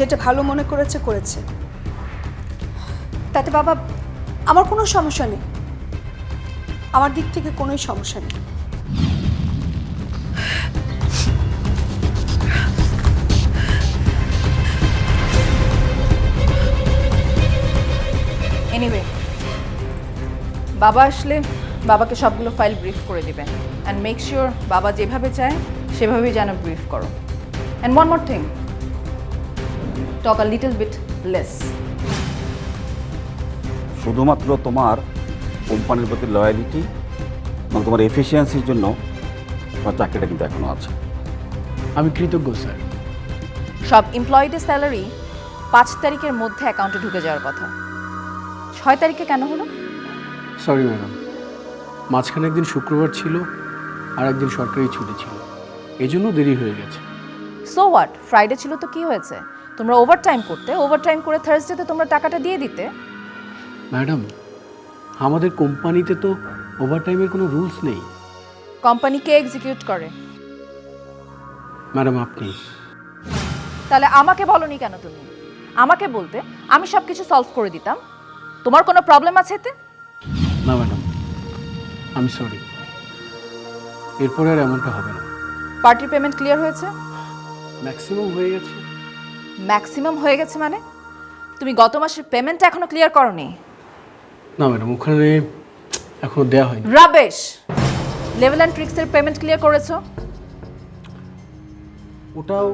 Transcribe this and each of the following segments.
যেটা ভালো মনে করেছে করেছে। তাতে বাবা, আমার কোনো সমস্যা নেই। আমার দিক থেকে কোনোই সমস্যা নেই। এনিওয়ে বাবা আসলে বাবাকে সবগুলো ফাইল ব্রিফ করে দিবেন। অ্যান্ড মেক শিওর বাবা যেভাবে চায়, সেভাবেই যেন ব্রিফ করো। And one more thing talk a little bit less শুধুমাত্র তোমার কোম্পানির প্রতি লয়ালিটি এবং তোমার এফিসিয়েন্সির জন্য তোমার চাকরিটা কিন্তু এখনও আছে। আমি কৃতজ্ঞ স্যার। সব এমপ্লয়িদের স্যালারি পাঁচ তারিখের মধ্যে অ্যাকাউন্টে ঢুকে যাওয়ার কথা। ছয় তারিখে কেন হলো? সরি ম্যাডাম মাঝখানে একদিন শুক্রবার ছিল আর একদিন সরকারি ছুটি ছিল। এই জন্য দেরি হয়ে গেছে। সো হোয়াট ফ্রাইডে ছিল তো কি হয়েছে? তোমরা ওভারটাইম করতে ওভারটাইম করে থার্সডেতে তোমরা টাকাটা দিয়ে দিতে। ম্যাডাম আমাদের কোম্পানিতে তো ওভারটাইমের কোনো রুলস নেই। কোম্পানি কে এক্সিকিউট করে। ম্যাডাম আপনি। তাহলে আমাকে বলনি কেন তুমি? আমাকে বলতে আমি সব কিছু সলভ করে দিতাম। তোমার কোনো প্রবলেম আছে এতে? না ম্যাডাম আমি সরি এরপরে আর এমনটা হবে না। পার্টির পেমেন্ট ক্লিয়ার হয়েছে? ম্যাক্সিমাম হয়ে গেছে। ম্যাক্সিমাম হয়ে গেছে মানে? তুমি গত মাসের পেমেন্ট এখনও ক্লিয়ার করনি। না ম্যাডাম ওখানে এখনও দেওয়া হয়নি। রাবেশ লেভেল অ্যান্ড ট্রিক্সের পেমেন্ট ক্লিয়ার করেছ? ওটাও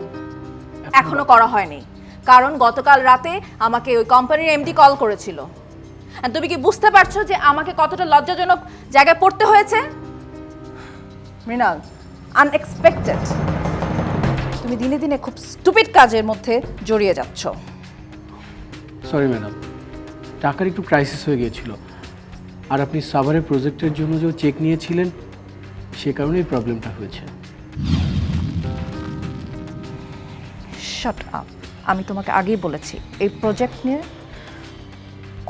এখনও করা হয়নি। কারণ গতকাল রাতে আমাকে ওই কোম্পানির এমডি কল করেছিল। আর তুমি কি বুঝতে পারছ যে আমাকে কতটা লজ্জাজনক জায়গায় পড়তে হয়েছে? মৃণাল আনএক্সপেক্টেড তুমি দিনে দিনে খুব স্টুপিড কাজের মধ্যে জড়িয়ে যাচ্ছ। সরি ম্যাডাম টাকার একটু ক্রাইসিস হয়ে গিয়েছিল। আর আপনি সাভারের প্রজেক্টের জন্য যে চেক নিয়েছিলেন সে কারণেই প্রবলেমটা হয়েছে। শট আপ আমি তোমাকে আগেই বলেছি এই প্রজেক্ট নিয়ে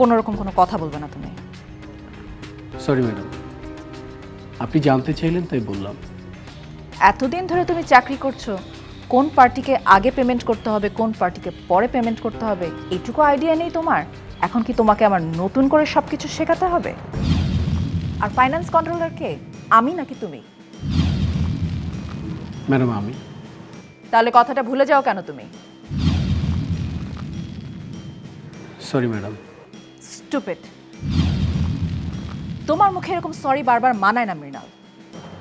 কোনো রকম কোনো কথা বলবে না তুমি। সরি ম্যাডাম আপনি জানতে চাইলেন তাই বললাম। এতদিন ধরে তুমি চাকরি করছ কোন পার্টিকে আগে পেমেন্ট করতে হবে কোন পার্টিকে পরে পেমেন্ট করতে হবে এইটুকু আইডিয়া নেই তোমার? এখন কি তোমাকে আমার নতুন করে সব কিছু শেখাতে হবে? আর ফাইন্যান্স কন্ট্রোলার কে? আমি নাকি তুমি? ম্যাডাম আমি। তাহলে কথাটা ভুলে যাও কেন তুমি? Sorry madam. স্টুপিড তোমার মুখে এরকম সরি বারবার মানায় না মৃণাল।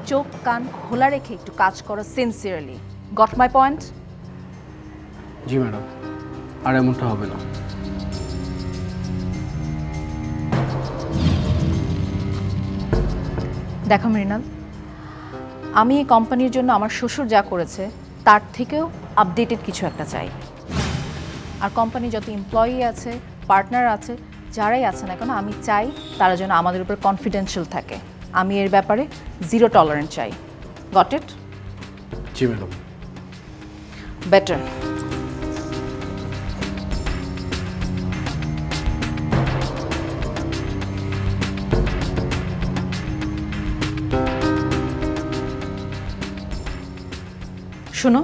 চোখ কান খোলা রেখে একটু কাজ করো sincerely got my point ji madam. আর এমনটা হবে না। দেখো মৃণাল আমি এই কোম্পানির জন্য আমার শ্বশুর যা করেছে তার থেকেও আপডেটেড কিছু একটা চাই। আর কোম্পানি যত এমপ্লয়ি আছে পার্টনার আছে যারাই আছে না কেন আমি চাই তারা যেন আমাদের উপর কনফিডেন্সিয়াল থাকে। আমি এর ব্যাপারে জিরো টলারেন্স চাই। Got it ji madam. Better শুনো।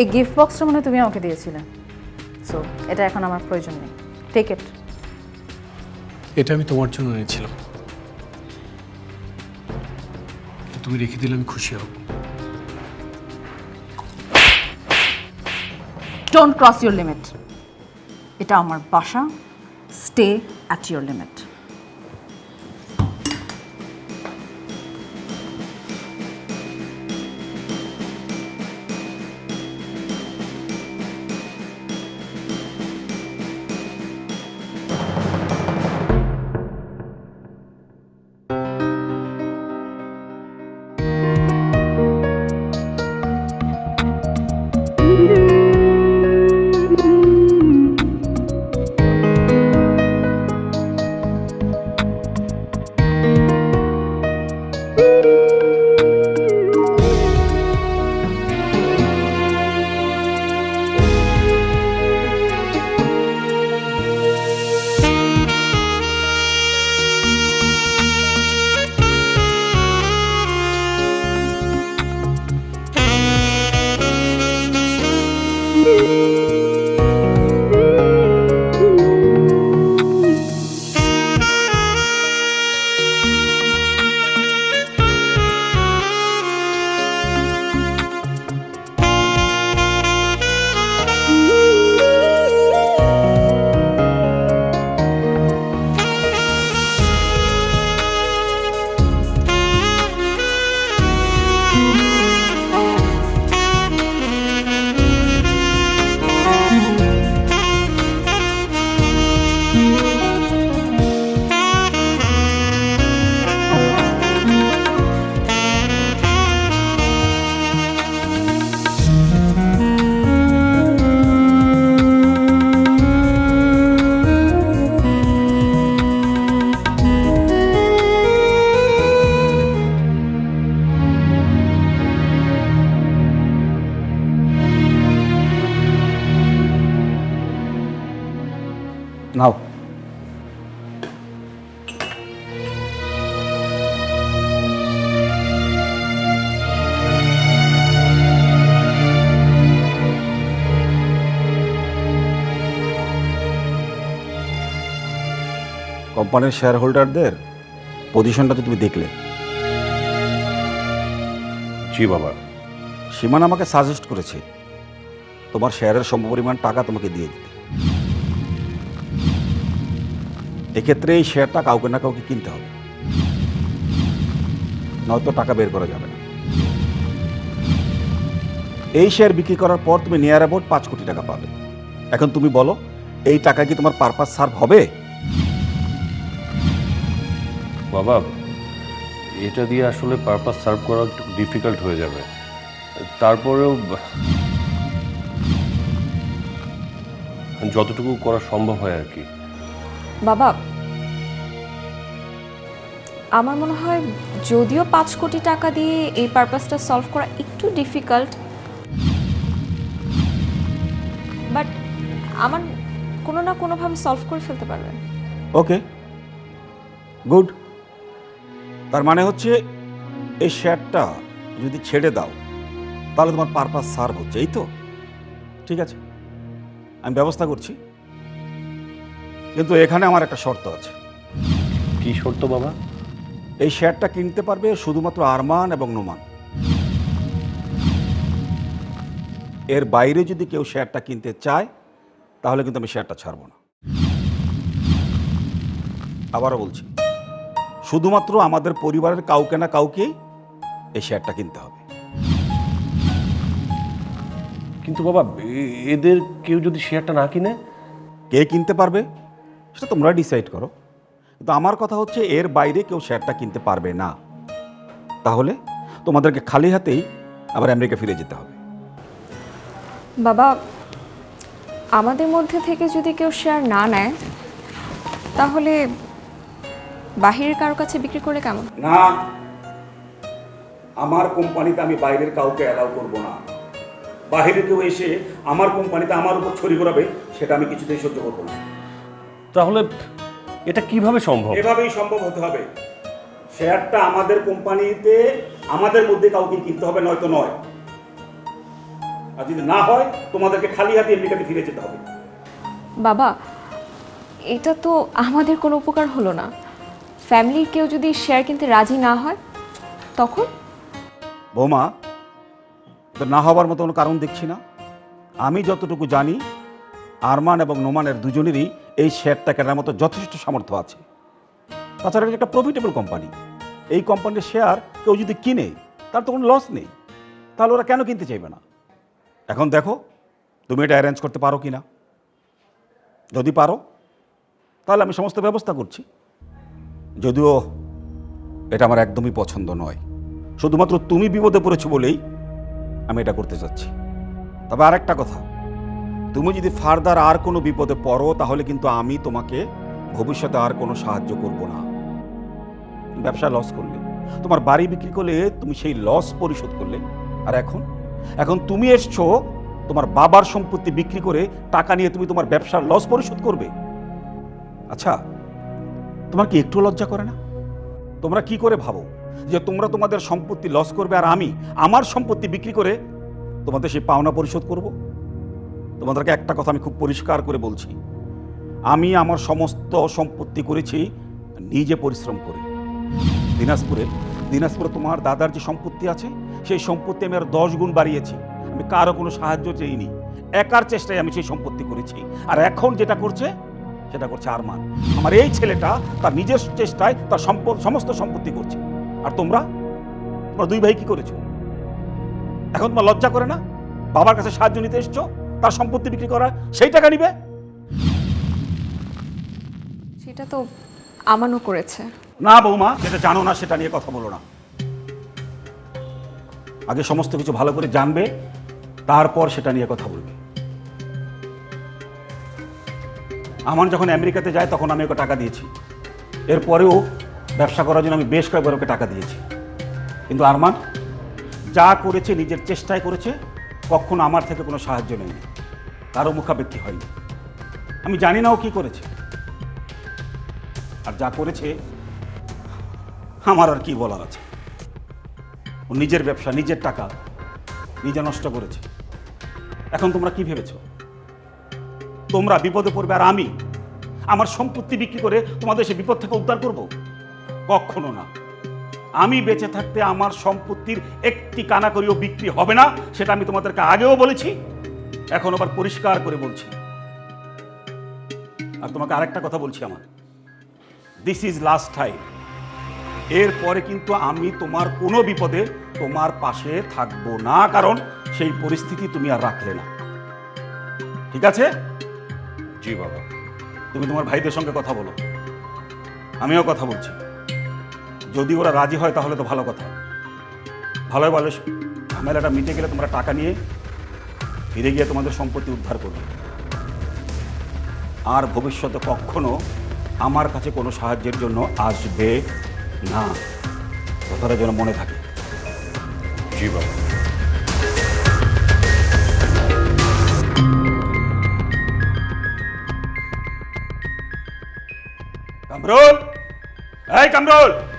এই গিফট বক্সটা মনে তুমি আমাকে দিয়েছিলে। সো এটা এখন আমার প্রয়োজন নেই। টেক ইট এটা আমি তোমার জন্য এনেছিলাম। তুমি রেখে দিলে আমি খুশি হব। ডোন্ট ক্রস ইউর লিমিট এটা আমার বাসা। স্টে অ্যাট ইউর লিমিট কোম্পানির শেয়ার হোল্ডারদের পজিশনটা তো তুমি দেখলে। জি বাবা। সীমান আমাকে সাজেস্ট করেছে তোমার শেয়ারের সমপরিমাণ টাকা তোমাকে দিয়ে দিতে। এক্ষেত্রে এই শেয়ারটা কাউকে না কাউকে কিনতে হবে। নয়তো টাকা বের করা যাবে না। এই শেয়ার বিক্রি করার পর তুমি নিয়ার অ্যাবাউট পাঁচ কোটি টাকা পাবে। এখন তুমি বলো এই টাকা কি তোমার পারপাস সার্ভ হবে? বাবা এটা দিয়ে আসলে পারপাস সার্ভ করা একটু ডিফিকাল্ট হয়ে যাবে। তারপরেও যতটুকু করা সম্ভব হয় আর কি। বাবা আমার মনে হয় যদিও পাঁচ কোটি টাকা দিয়ে এই পারপাসটা সলভ করা একটু ডিফিকাল্ট বাট আমার কোনো না কোনোভাবে সলভ করে ফেলতে পারবেন ওকে গুড তার মানে হচ্ছে এই শেয়ারটা যদি ছেড়ে দাও তাহলে তোমার পারপাস সার্ভ হচ্ছে এই তো? ঠিক আছে? আমি ব্যবস্থা করছি। কিন্তু এখানে আমার একটা শর্ত আছে। কি শর্ত বাবা? এই শেয়ারটা কিনতে পারবে শুধুমাত্র আরমান এবং নোমান। এর বাইরে যদি কেউ শেয়ারটা কিনতে চায় তাহলে কিন্তু আমি শেয়ারটা ছাড়বো না। আবারও বলছি। শুধুমাত্র আমাদের পরিবারের কাউকে না কাউকেই এই শেয়ারটা কিনতে হবে। কিন্তু বাবা এ- এদের কেউ যদি শেয়ারটা না কিনে? কে কিনতে পারবে? সেটা তোমরা ডিসাইড করো। কিন্তু আমার কথা হচ্ছে এর বাইরে কেউ শেয়ারটা কিনতে পারবে না। তাহলে তোমাদেরকে খালি হাতেই আবার আমেরিকা ফিরে যেতে হবে। বাবা আমাদের মধ্যে থেকে যদি কেউ শেয়ার না নেয় তাহলে বাহিরের কারও কাছে বিক্রি করে কেমন? না আমার কোম্পানিতে আমি বাইরের কাউকে অ্যালাউ করব না। বাইরে কেউ এসে আমার কোম্পানিতে আমার উপর ছড়ি ঘোরাবে সেটা আমি কিছুতেই সহ্য করব না। তাহলে এটা কীভাবে সম্ভব? এভাবেই সম্ভব হতে হবে। শেয়ারটা আমাদের কোম্পানিতে আমাদের মধ্যে কাউকে কিনতে হবে নয়তো নয়। আর যদি না হয় তোমাদেরকে খালি হাতে আমেরিকাতে ফিরে যেতে হবে। বাবা এটা তো আমাদের কোনো উপকার হলো না। ফ্যামিলির কেউ যদি শেয়ার কিনতে রাজি না হয়, তখন? বৌমা তো না হবার মতো কোনো কারণ দেখছি না। আমি যতটুকু জানি, আরমান এবং নোমানের দুজনেরই এই শেয়ারটা কেনার মতো যথেষ্ট সামর্থ্য আছে। তাছাড়া এটা একটা প্রফিটেবল কোম্পানি এই কোম্পানির শেয়ার কেউ যদি কিনে, তার তো কোনো লস নেই। তাহলে ওরা কেন কিনতে চাইবে না? এখন দেখো, তুমি এটা অ্যারেঞ্জ করতে পারো কি না যদি পারো, তাহলে আমি সমস্ত ব্যবস্থা করছি। যদিও এটা আমার একদমই পছন্দ নয়। শুধুমাত্র তুমি বিপদে পড়েছো বলেই আমি এটা করতে চাচ্ছি। তবে আর একটা কথা, তুমি যদি ফার্দার আর কোনো বিপদে পড়ো, তাহলে কিন্তু আমি তোমাকে ভবিষ্যতে আর কোনো সাহায্য করব না। ব্যবসা লস করলে, তোমার বাড়ি বিক্রি করলে তুমি সেই লস পরিশোধ করলে। আর এখন? এখন তুমি এসছো, তোমার বাবার সম্পত্তি বিক্রি করে টাকা নিয়ে তুমি তোমার ব্যবসার লস পরিশোধ করবে। আচ্ছা তোমার কি একটু লজ্জা করে না? তোমরা কি করে ভাবো যে তোমরা তোমাদের সম্পত্তি লস করবে আর আমি আমার সম্পত্তি বিক্রি করে তোমাদের সেই পাওনা পরিশোধ করব? তোমাদেরকে একটা কথা আমি খুব পরিষ্কার করে বলছি। আমি আমার সমস্ত সম্পত্তি করেছি নিজে পরিশ্রম করে। দিনাজপুরে দিনাজপুরে তোমার দাদার যে সম্পত্তি আছে, সেই সম্পত্তি আমি আর দশ গুণ বাড়িয়েছি। আমি কারও কোনো সাহায্য চেইনি। একার চেষ্টায় আমি সেই সম্পত্তি করেছি। আর এখন যেটা করছে সেটা করছে আরমান। আমার এই ছেলেটা তার নিজের চেষ্টায় তার সম্পদ সমস্ত সম্পত্তি করছে। আর তোমরা? তোমরা দুই ভাই কি করেছ? এখন তোমার লজ্জা করে না? বাবার কাছে সাহায্য নিতে এসছো? তার সম্পত্তি বিক্রি করা সেই টাকা নিবে? সেটা তো আমানও করেছে। না বৌমা যেটা জানো না সেটা নিয়ে কথা বলো না। আগে সমস্ত কিছু ভালো করে জানবে তারপর সেটা নিয়ে কথা বলবে। আমার যখন আমেরিকাতে যায়, তখন আমি ওকে টাকা দিয়েছি। এরপরেও ব্যবসা করার জন্য আমি বেশ কয়েকবার ওকে টাকা দিয়েছি। কিন্তু আরমান, যা করেছে, নিজের চেষ্টায় করেছে, কখনো আমার থেকে কোনো সাহায্য নেয়নি। কারও মুখাপেক্ষি হয়নি। আমি জানি না ও কী করেছে। আর যা করেছে, আমার আর কি বলার আছে? ও নিজের ব্যবসা, নিজের টাকা, নিজে নষ্ট করেছে। এখন তোমরা কি ভেবেছো? তোমরা বিপদে পড়বে আর আমি আমার সম্পত্তি বিক্রি করে তোমাদের সে বিপদ থেকে উদ্ধার করব? কখনো না। আমি বেঁচে থাকতে আমার সম্পত্তির একটি কানাকড়িও বিক্রি হবে না, সেটা আমি তোমাদেরকে আগেও বলেছি, এখন আবার পরিষ্কার করে বলছি। আর তোমাকে আরেকটা কথা বলছি আমার। দিস ইজ লাস্ট টাইম এরপরে কিন্তু আমি তোমার কোনো বিপদে তোমার পাশে থাকব না, কারণ সেই পরিস্থিতি তুমি আর রাখলে না। ঠিক আছে? জি বাবা। তুমি তোমার ভাইদের সঙ্গে কথা বলো। আমিও কথা বলছি। যদি ওরা রাজি হয় তাহলে তো ভালো কথা। ভালো ভালো ঝামেলাটা মিটে গেলে তোমরা টাকা নিয়ে ফিরে গিয়ে তোমাদের সম্পত্তি উদ্ধার করবে। আর ভবিষ্যতে কখনো আমার কাছে কোনো সাহায্যের জন্য আসবে না। কথাটা যেন মনে থাকে। জি বাবা। कमरोल। है कमरोल।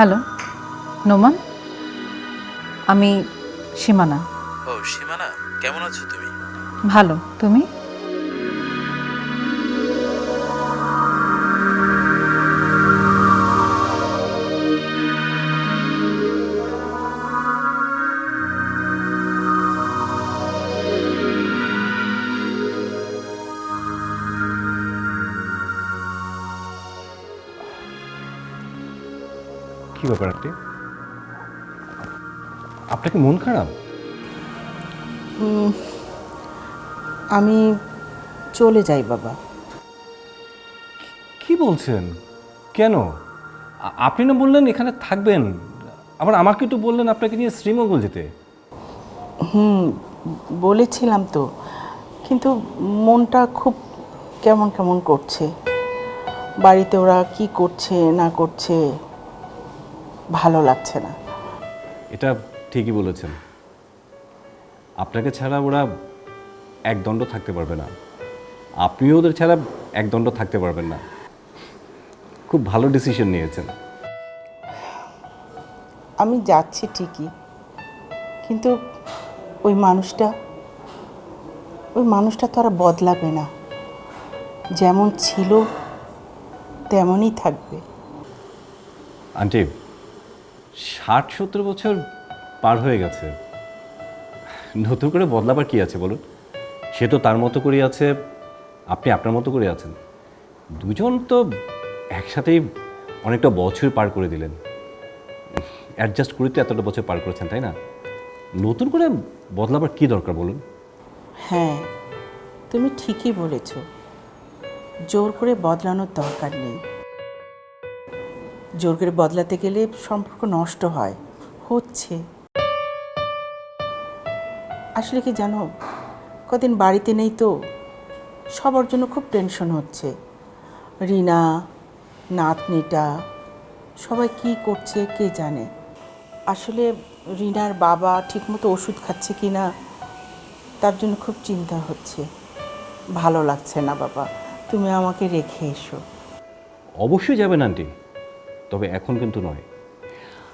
হ্যালো নোমান? আমি সীমানা। ও সীমানা? কেমন আছো তুমি? ভালো তুমি? কি ব্যাপার আন্টি? আপনার কি মন খারাপ? আমি চলে যাই বাবা। কি বলছেন? কেন? আপনি না বললেন এখানে থাকবেন। আবার আমাকে একটু বললেন আপনাকে নিয়ে শ্রীমঙ্গল যেতে। হুম বলেছিলাম তো। কিন্তু মনটা খুব কেমন কেমন করছে। বাড়িতে ওরা কি করছে না করছে ভালো লাগছে না। এটা ঠিকই বলেছেন। আপনাকে ছাড়া ওরা এক দণ্ড থাকতে পারবে না। আপনিও ওদের ছাড়া এক দণ্ড থাকতে পারবেন না। খুব ভালো ডিসিশন নিয়েছেন। আমি যাচ্ছি ঠিকই কিন্তু ওই মানুষটা ওই মানুষটা তো আর বদলাবে না। যেমন ছিল তেমনই থাকবে। আন্টি ষাট, সত্তর বছর পার হয়ে গেছে। নতুন করে বদলাবার কি আছে বলুন? সে তো তার মতো করে আছে, আপনি আপনার মতো করে আছেন। দুজন তো একসাথেই অনেকটা বছর পার করে দিলেন। অ্যাডজাস্ট করে তো এতটা বছর পার করেছেন, তাই না? নতুন করে বদলাবার কি দরকার বলুন? হ্যাঁ তুমি ঠিকই বলেছ। জোর করে বদলানোর দরকার নেই। জোর করে বদলাতে গেলে সম্পর্ক নষ্ট হয়। হচ্ছে। আসলে কি জানো? কদিন বাড়িতে নেই তো, সবার জন্য খুব টেনশন হচ্ছে। রিনা, নাতনিটা, সবাই কি করছে কে জানে? আসলে রিনার বাবা ঠিকমতো ওষুধ খাচ্ছে কি না, তার জন্য খুব চিন্তা হচ্ছে। ভালো লাগছে না, বাবা। তুমি আমাকে রেখে এসো। অবশ্যই যাবেন, আন্টি। তবে এখন কিন্তু নয়।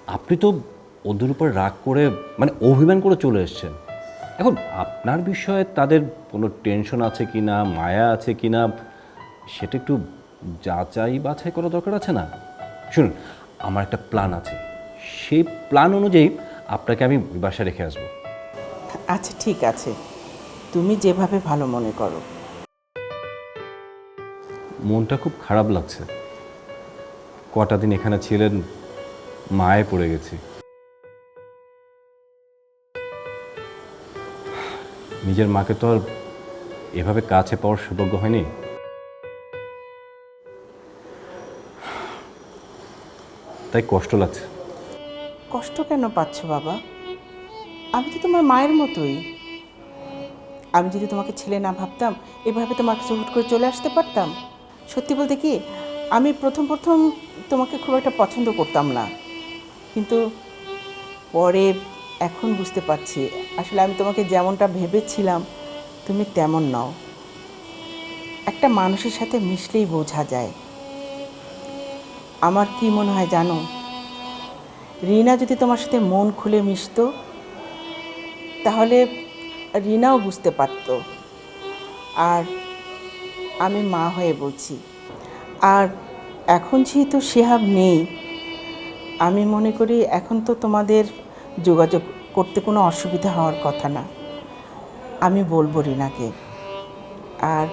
আপনি তো ওদের উপর রাগ করে মানে অভিমান করে চলে এসেছেন। এখন আপনার বিষয়ে তাদের কোনো টেনশন আছে কি না মায়া আছে কি না সেটা একটু যাচাই বাছাই করা দরকার আছে না? শুনুন আমার একটা প্ল্যান আছে। সেই প্ল্যান অনুযায়ী আপনাকে আমি বাসায় রেখে আসব। আচ্ছা ঠিক আছে। তুমি যেভাবে ভালো মনে করো। মনটা খুব খারাপ লাগছে। কটা দিন এখানে ছিলেন মায়ে পড়ে গেছি। নিজের মাকে তো আর এভাবে কাছে পাওয়ার সৌভাগ্য হয়নি। তাই কষ্ট লাগছে। কষ্ট কেন পাচ্ছ বাবা? আমি তো তোমার মায়ের মতোই। আমি যদি তোমাকে ছেলে না ভাবতাম, এভাবে তোমাকে হুট করে চলে আসতে পারতাম? সত্যি বলতে কি আমি প্রথম প্রথম তোমাকে খুব একটা পছন্দ করতাম না। কিন্তু পরে এখন বুঝতে পারছি, আসলে আমি তোমাকে যেমনটা ভেবেছিলাম, তুমি তেমন নও। একটা মানুষের সাথে মিশলেই বোঝা যায়। আমার কি মনে হয় জানো? রিনা যদি তোমার সাথে মন খুলে মিশতো, তাহলে রিনাও বুঝতে পারতো। আর আমি মা হয়ে বলছি। আর এখন যেহেতু সেহাব নেই, আমি মনে করি এখন তো তোমাদের যোগাযোগ করতে কোনো অসুবিধা হওয়ার কথা না। আমি বলব রিনাকে। আর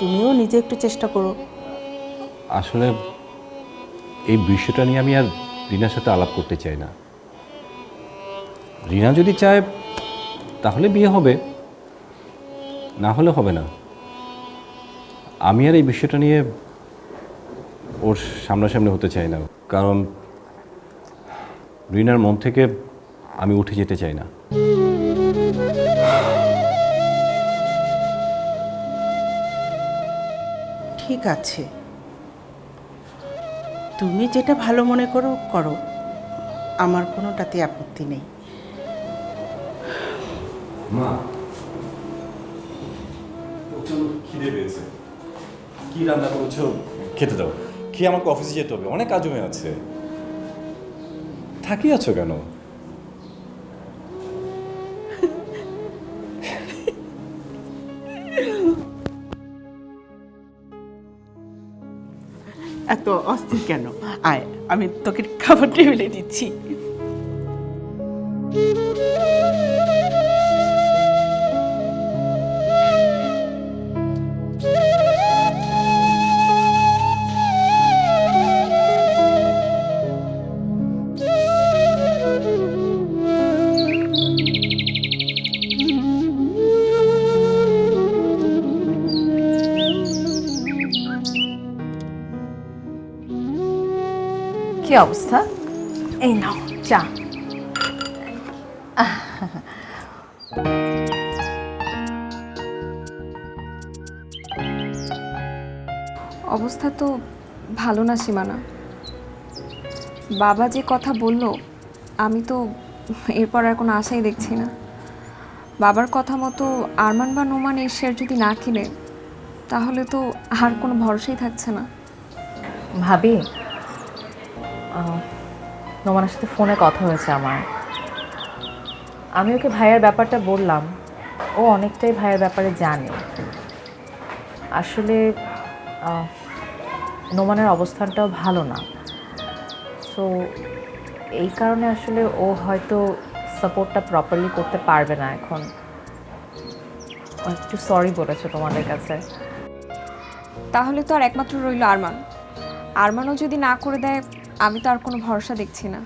তুমিও নিজে একটু চেষ্টা করো। আসলে এই বিষয়টা নিয়ে আমি আর রিনার সাথে আলাপ করতে চাই না। রিনা যদি চায়, তাহলে বিয়ে হবে। না হলে হবে না। আমি আর এই বিষয়টা নিয়ে ওর সামনাসামনি হতে চাই না। কারণ রিনার মন থেকে আমি উঠে যেতে চাই না। ঠিক আছে। তুমি যেটা ভালো মনে করো করো। আমার কোনোটাতে আপত্তি নেই। মা খিদে পেয়েছে। কি রান্না করেছ? খেতে দাও। কি আমাকে অফিসে যেতে হবে। অনেক কাজ জমে আছে। থাকি আছো কেন? এত অস্থির কেন? আয়, আমি তোকে খাবার টেবিলে দিচ্ছি। অবস্থা তো ভালো না, সীমানা। বাবা যে কথা বলল, আমি তো এরপর আর কোনো আশাই দেখছি না। বাবার কথা মতো আরমান বা নোমান এই শেয়ার যদি না কিনে, তাহলে তো আর কোনো ভরসাই থাকছে না। ভাবি নোমানের সাথে ফোনে কথা হয়েছে আমার। আমি ওকে ভাইয়ের ব্যাপারটা বললাম, ও অনেকটাই ভাইয়ের ব্যাপারে জানে। আসলে নোমানের অবস্থানটাও ভালো না। সো এই কারণে আসলে ও হয়তো সাপোর্টটা প্রপারলি করতে পারবে না এখন। একটু সরি বলেছে তোমাদের কাছে। তাহলে তো আর একমাত্র রইল আরমান। আরমানও যদি না করে দেয় আমি তো আর কোনো ভরসা দেখছি না।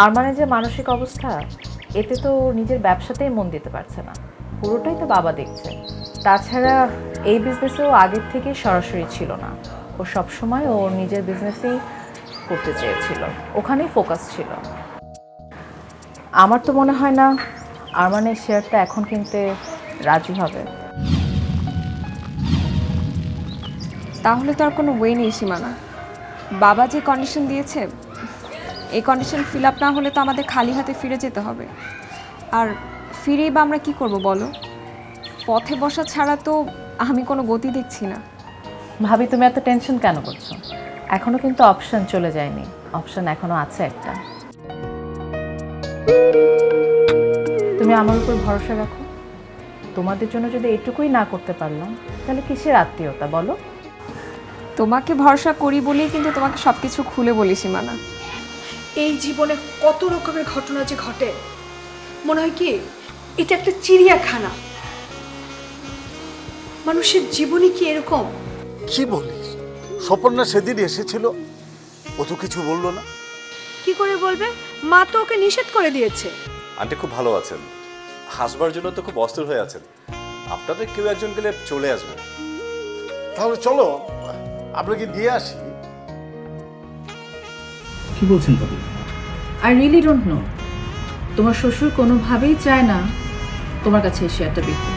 আর মানে যে মানসিক অবস্থা এতে তো নিজের ব্যবসাতেই মন দিতে পারছে না। পুরোটাই তো বাবা দেখছে। তাছাড়া এই বিজনেসেও আগের থেকে সরাসরি ছিল না। ও সবসময় ও নিজের বিজনেসেই করতে চেয়েছিল। ওখানেই ফোকাস ছিল। আমার তো মনে হয় না আরমানের শেয়ারটা এখন কিনতে রাজি হবে। তাহলে তো আর কোনো ওয়ে নেই সীমানা। বাবা যে কন্ডিশন দিয়েছে, এই কন্ডিশন ফিল আপ না হলে তো আমাদের খালি হাতে ফিরে যেতে হবে। আর ফিরেই বা আমরা কি করব বলো? পথে বসা ছাড়া তো আমি কোনো গতি দেখছি না। ভাবি তুমি এত টেনশন কেন করছ? এখনও কিন্তু অপশন চলে যায়নি। অপশন এখনও আছে একটা। তুমি আমার উপর ভরসা রাখো। তোমাদের জন্য যদি এটুকুই না করতে পারলাম তাহলে কিসের আত্মীয়তা বলো? তোমাকে ভরসা করি বলেই কিন্তু তোমাকে সব কিছু খুলে বলি সীমানা। এই জীবনে কত রকমের ঘটনা যে ঘটে মনে হয় কি এটা একটা চিড়িয়াখানা। মানুষের জীবনে কি এরকম? কি বলিস? স্বপর্ণা সেদিন এসেছিল। ও তো কিছু বলল না। কি করে বলবে? মা তো ওকে নিষেধ করে দিয়েছে। আন্টি খুব ভালো আছেন। হাসবার জন্য তো খুব অস্থির হয়ে আছেন। আপনাদের কেউ একজন গেলে চলে আসবে। তাহলে চলো আপনাকে দিয়ে আসি। কি বলছেন কবি আই রিয়েলি ডোন্ট নো তোমার শ্বশুর কোনোভাবেই চায় না তোমার কাছে এসে একটা বিক্রি